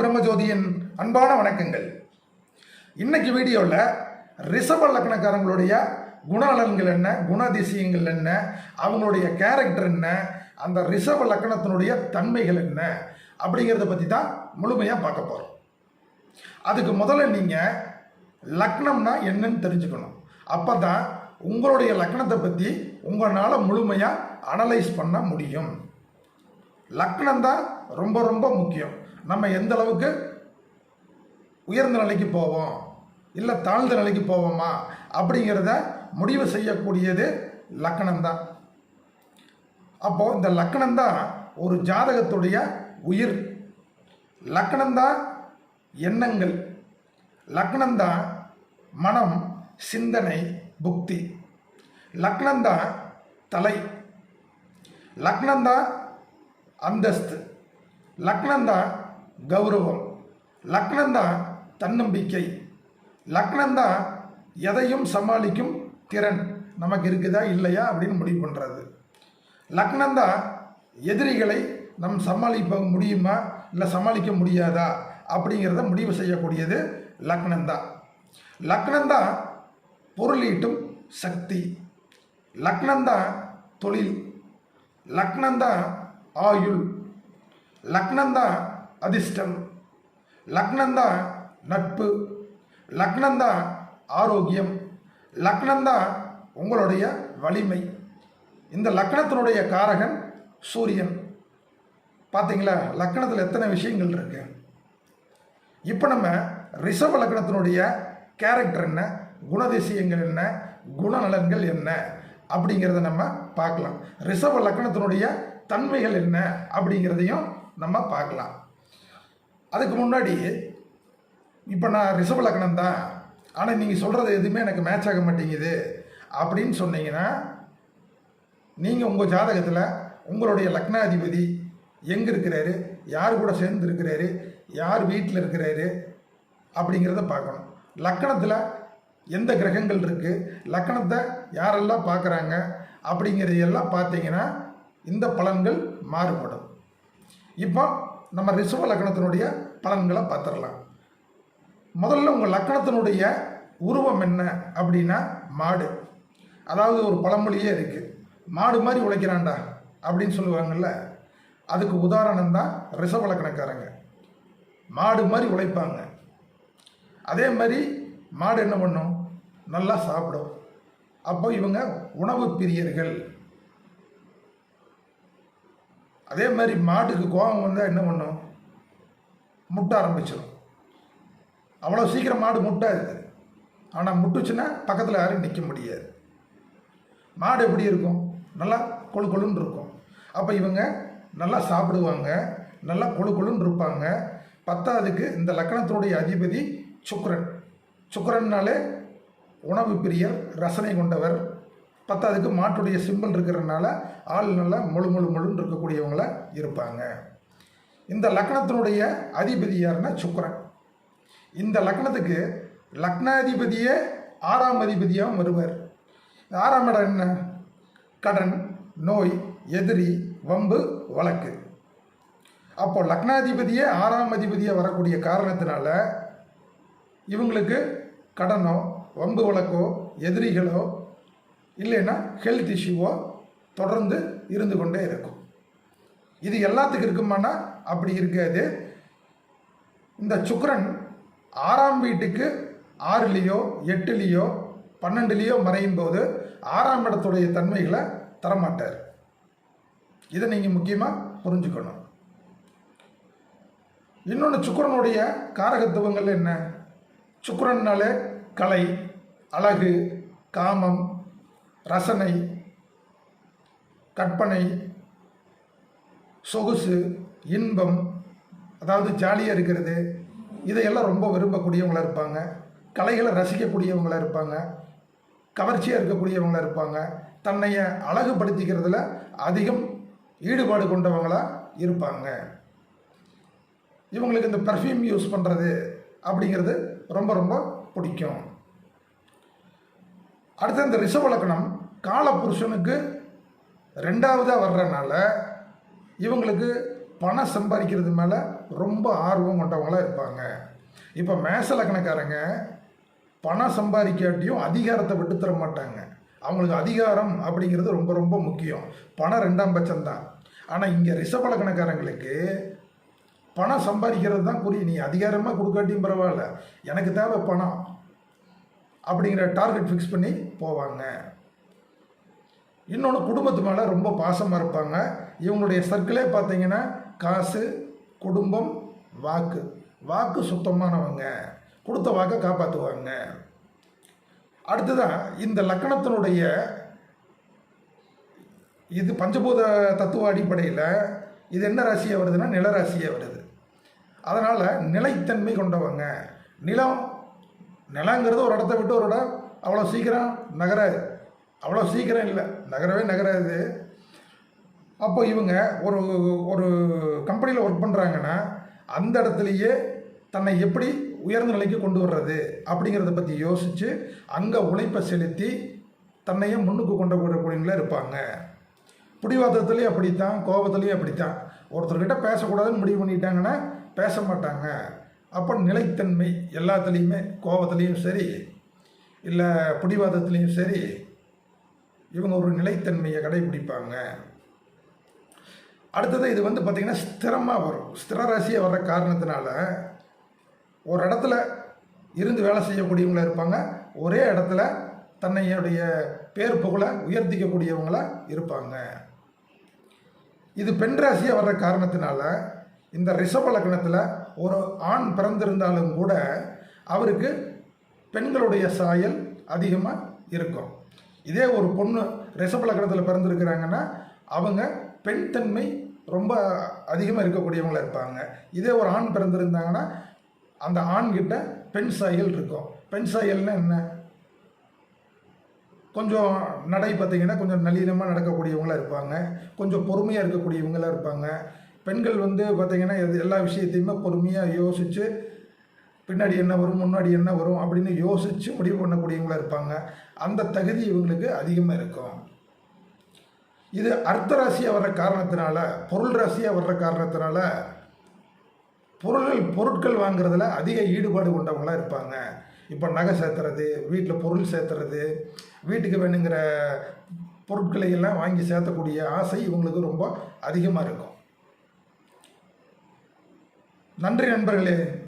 பிரம்மஜோதியின் அன்பான வணக்கங்கள். இன்னைக்கு வீடியோவில் ரிஷப லக்னக்காரங்களுடைய குணநலன்கள் என்ன குணதிசயங்கள் என்ன அவங்களுடைய கேரக்டர் என்ன அந்த ரிஷப லக்னத்தினுடைய தன்மைகள் என்ன அப்படிங்கிறத பற்றி தான் முழுமையாக பார்க்க போகிறோம் அதுக்கு முதல்ல நீங்கள் லக்னம்னா என்னன்னு தெரிஞ்சுக்கணும். அப்போ தான் உங்களுடைய லக்னத்தை பற்றி உங்களால் முழுமையாக அனலைஸ் பண்ண முடியும். லக்னம் தான் ரொம்ப ரொம்ப முக்கியம். நம்ம எந்த அளவுக்கு உயர்ந்த நிலைக்கு போவோம்? இல்லை தாழ்ந்த நிலைக்கு போவோமா? அப்படிங்கிறத முடிவு செய்யக்கூடியது லக்கணம்தான். அப்போது இந்த லக்கணம் தான் ஒரு ஜாதகத்துடைய உயிர். லக்கணம்தான் எண்ணங்கள். லக்னம்தான் மனம் சிந்தனை புக்தி. லக்னம்தான் தலை. லக்னம்தான் அந்தஸ்து. லக்னம்தான் கௌரவம். லக்னந்தான் தன்னம்பிக்கை. லக்னந்தான் எதையும் சமாளிக்கும் திறன் நமக்கு இருக்குதா இல்லையா அப்படின்னு முடிவு பண்ணுறது லக்னந்தான் எதிரிகளை நம் சமாளிப்ப முடியுமா இல்லை சமாளிக்க முடியாதா அப்படிங்கிறத முடிவு செய்யக்கூடியது லக்னந்தான் லக்னந்தான் பொருளீட்டும் சக்தி. லக்னந்தான் தொழில். லக்னந்தான் ஆயுள். லக்னந்தான் அதிர்ஷ்டம். லக்னந்தான் நட்பு. லக்னந்தான் ஆரோக்கியம். லக்னந்தான் உங்களுடைய வலிமை. இந்த லக்னத்தினுடைய காரகன் சூரியன். பார்த்தீங்களா லக்னத்தில் எத்தனை விஷயங்கள் இருக்கு? இப்போ நம்ம ரிஷப லக்னத்தினுடைய கேரக்டர் என்ன? குணதிசயங்கள் என்ன? குணநலன்கள் என்ன? அப்படிங்கிறத நம்ம பார்க்கலாம். ரிஷப லக்னத்தினுடைய தன்மைகள் என்ன? அப்படிங்கிறதையும் நம்ம பார்க்கலாம். அதுக்கு முன்னாடி இப்போ நான் ரிஷப லக்னம் தான். ஆனால் நீங்கள் சொல்கிறது எதுவுமே எனக்கு மேட்ச் ஆக மாட்டேங்குது. அப்படின்னு சொன்னீங்கன்னா நீங்கள் உங்கள் ஜாதகத்தில் உங்களுடைய லக்னாதிபதி எங்கே இருக்கிறாரு? யார் கூட சேர்ந்து இருக்கிறாரு? யார் வீட்டில் இருக்கிறாரு? அப்படிங்கிறத பார்க்கணும். லக்கணத்தில் எந்த கிரகங்கள் இருக்குது லக்கணத்தை யாரெல்லாம் பார்க்குறாங்க? அப்படிங்கிறதையெல்லாம் பார்த்தீங்கன்னா இந்த பலன்கள் மாறுபடும். இப்போ நம்ம ரிஷப லக்கணத்தினுடைய பலன்களை பார்த்துடலாம். முதல்ல உங்கள் லக்கணத்தினுடைய உருவம் என்ன அப்படின்னா மாடு. அதாவது ஒரு பழமொழியே இருக்குது மாடு மாதிரி உழைக்கிறான்டா அப்படின்னு சொல்லுவாங்கள்ல அதுக்கு உதாரணம் தான் ரிஷப லக்கணக்காரங்க. மாடு மாதிரி உழைப்பாங்க. அதே மாதிரி மாடு என்ன பண்ணும்? நல்லா சாப்பிடும். அப்போ இவங்க உணவு பிரியர்கள். அதே மாதிரி மாட்டுக்கு கோபம் வந்தால் என்ன பண்ணும்? முட்ட ஆரம்பிச்சிடும் அவ்வளோ சீக்கிரம் மாடு முட்டாது. ஆனால் முட்டுச்சுன்னா பக்கத்தில் யாரும் நிற்க முடியாது. மாடு எப்படி இருக்கும்? நல்லா கொழு கொழுன்னு இருக்கும். அப்போ இவங்க நல்லா சாப்பிடுவாங்க. நல்லா கொழு கொழுன்னு இருப்பாங்க. பத்தாவதுக்கு இந்த லக்கணத்தினுடைய அதிபதி சுக்கிரன். சுக்கிரன்னாலே உணவு பிரியர் ரசனை கொண்டவர். பத்தாவதுக்கு மாட்டுடைய சிம்பிள் இருக்கிறதுனால ஆள் நல்லா முழு முழு முழுன்னு இருக்கக்கூடியவங்கள இருப்பாங்க. இந்த லக்னத்தினுடைய அதிபதி யாருன்னா சுக்கரன். இந்த லக்னத்துக்கு லக்னாதிபதியே ஆறாம் அதிபதியாகவும் வருவார். ஆறாம் இடம் என்ன? கடன் நோய் எதிரி வம்பு வழக்கு. அப்போ லக்னாதிபதியே ஆறாம் அதிபதியாக வரக்கூடிய காரணத்தினால இவங்களுக்கு கடனோ வம்பு வழக்கோ எதிரிகளோ இல்லைன்னா ஹெல்த் இஷ்யூவோ தொடர்ந்து இருந்து கொண்டே இருக்கும். இது எல்லாத்துக்கும் இருக்குமானா? அப்படி இருக்காது. இந்த சுக்கரன் ஆறாம் வீட்டுக்கு ஆறுலேயோ எட்டுலேயோ பன்னெண்டுலேயோ மறையும் போது ஆறாம் இடத்துடைய தன்மைகளை தரமாட்டார். இதை நீங்கள் முக்கியமாக புரிஞ்சுக்கணும். இன்னொன்று சுக்கரனுடைய காரகத்துவங்கள் என்ன? சுக்கரன்னாலே கலை அழகு காமம் ரசனை கற்பனை சொகுசு இன்பம் அதாவது ஜாலியாக இருக்கிறது இதையெல்லாம் ரொம்ப விரும்பக்கூடியவங்களாக இருப்பாங்க. கலைகளை ரசிக்கக்கூடியவங்களாக இருப்பாங்க. கவர்ச்சியாக இருக்கக்கூடியவங்களாக இருப்பாங்க. தன்னைய அழகுபடுத்திக்கிறதுல அதிகம் ஈடுபாடு கொண்டவங்களாக இருப்பாங்க. இவங்களுக்கு இந்த பர்ஃப்யூம் யூஸ் பண்ணுறது அப்படிங்கிறது ரொம்ப ரொம்ப பிடிக்கும். அடுத்து இந்த ரிஷப லக்னம் காலபுருஷனுக்கு ரெண்டாவதாக வர்றதுனால இவங்களுக்கு பணம் சம்பாதிக்கிறது மேலே ரொம்ப ஆர்வம் கொண்டவங்களாக இருப்பாங்க. இப்போ மேச லக்னக்காரங்க பணம் சம்பாதிக்காட்டியும் அதிகாரத்தை விட்டு தர மாட்டாங்க. அவங்களுக்கு அதிகாரம் அப்படிங்கிறது ரொம்ப ரொம்ப முக்கியம். பணம் ரெண்டாம் பட்சம்தான். ஆனால் இங்கே ரிஷப லக்னக்காரங்களுக்கு பணம் சம்பாதிக்கிறது தான் குறி நீ அதிகாரமாக கொடுக்காட்டியும் பரவாயில்ல. எனக்கு தேவை பணம். அப்படிங்கிற டார்கெட் ஃபிக்ஸ் பண்ணி போவாங்க. இன்னொன்று குடும்பத்து மேலே ரொம்ப பாசமாக இருப்பாங்க. இவங்களுடைய சர்க்கிளே பார்த்தீங்கன்னா காசு குடும்பம் வாக்கு. வாக்கு சுத்தமானவங்க. கொடுத்த வாக்கை காப்பாற்றுவாங்க அடுத்ததான் இந்த லக்கணத்தினுடைய இது பஞ்சபூத தத்துவ அடிப்படையில் இது என்ன ராசியாக வருதுன்னா நிலராசியாக வருது. அதனால் நிலைத்தன்மை கொண்டவங்க. நிலம் நிலங்கிறது ஒரு இடத்த விட்டு ஒரு இடம். அவ்வளோ சீக்கிரம் நகராது. அவ்வளோ சீக்கிரம் இல்லை. நகரவே நகராது. அப்போ இவங்க ஒரு ஒரு கம்பெனியில் ஒர்க் பண்ணுறாங்கன்னா அந்த இடத்துலையே தன்னை எப்படி உயர்ந்த நிலைக்கு கொண்டு வர்றது அப்படிங்கிறத பற்றி யோசித்து அங்கே உழைப்பை செலுத்தி தன்னையே முன்னுக்கு கொண்டு வரக்கூடியவங்களே இருப்பாங்க. பிடிவாதத்துலேயும் அப்படித்தான் கோபத்துலேயும் அப்படித்தான். ஒருத்தர்கிட்ட பேசக்கூடாதுன்னு முடிவு பண்ணிட்டாங்கன்னா பேச மாட்டாங்க. அப்போ நிலைத்தன்மை எல்லாத்துலேயுமே கோபத்துலேயும் சரி இல்லை பிடிவாதத்துலேயும் சரி இவங்க ஒரு நிலைத்தன்மையை கடைபிடிப்பாங்க. அடுத்தது இது வந்து பார்த்திங்கன்னா ஸ்திரமாக வரும். ஸ்திர ராசியாக வர்ற காரணத்தினால ஒரு இடத்துல இருந்து வேலை செய்யக்கூடியவங்களா இருப்பாங்க ஒரே இடத்துல தன்னையுடைய பேர் புகழை உயர்த்திக்கக்கூடியவங்களாக இருப்பாங்க. இது பெண் ராசியாக வர்ற காரணத்தினால இந்த ரிஷப லக்னத்தில் ஒரு ஆண் பிறந்திருந்தாலும் கூட அவருக்கு பெண்களுடைய சாயல் அதிகமாக இருக்கும். இதே ஒரு பொண்ணு ரிஷப லக்னத்தில் பிறந்திருக்கிறாங்கன்னா அவங்க பெண் தன்மை ரொம்ப அதிகமாக இருக்கக்கூடியவங்களாக இருப்பாங்க. இதே ஒரு ஆண் பிறந்திருந்தாங்கன்னா அந்த ஆண்கிட்ட பெண் சாயல் இருக்கும். பெண் சாயல்னா என்ன? கொஞ்சம் நடை பார்த்தீங்கன்னா கொஞ்சம் நளினமாக நடக்கக்கூடியவங்களாக இருப்பாங்க. கொஞ்சம் பொறுமையாக இருக்கக்கூடியவங்களாக இருப்பாங்க. பெண்கள் வந்து பார்த்திங்கன்னா எது எல்லா விஷயத்தையுமே பொறுமையாக யோசித்து பின்னாடி என்ன வரும் முன்னாடி என்ன வரும் அப்படின்னு யோசித்து முடிவு பண்ணக்கூடியவங்களாக இருப்பாங்க. அந்த தகுதி இவங்களுக்கு அதிகமாக இருக்கும். இது அர்த்த ராசியாக வர்ற காரணத்தினால பொருள் ராசியாக வர்ற காரணத்தினால பொருள்கள் பொருட்கள் வாங்குறதுல அதிக ஈடுபாடு கொண்டவங்களாக இருப்பாங்க. இப்போ நகை சேர்த்துறது வீட்டில் பொருள் சேர்த்துறது வீட்டுக்கு வேணுங்கிற பொருட்களை எல்லாம் வாங்கி சேர்த்தக்கூடிய ஆசை இவங்களுக்கு ரொம்ப அதிகமாக இருக்கும். நன்றி நண்பர்களே.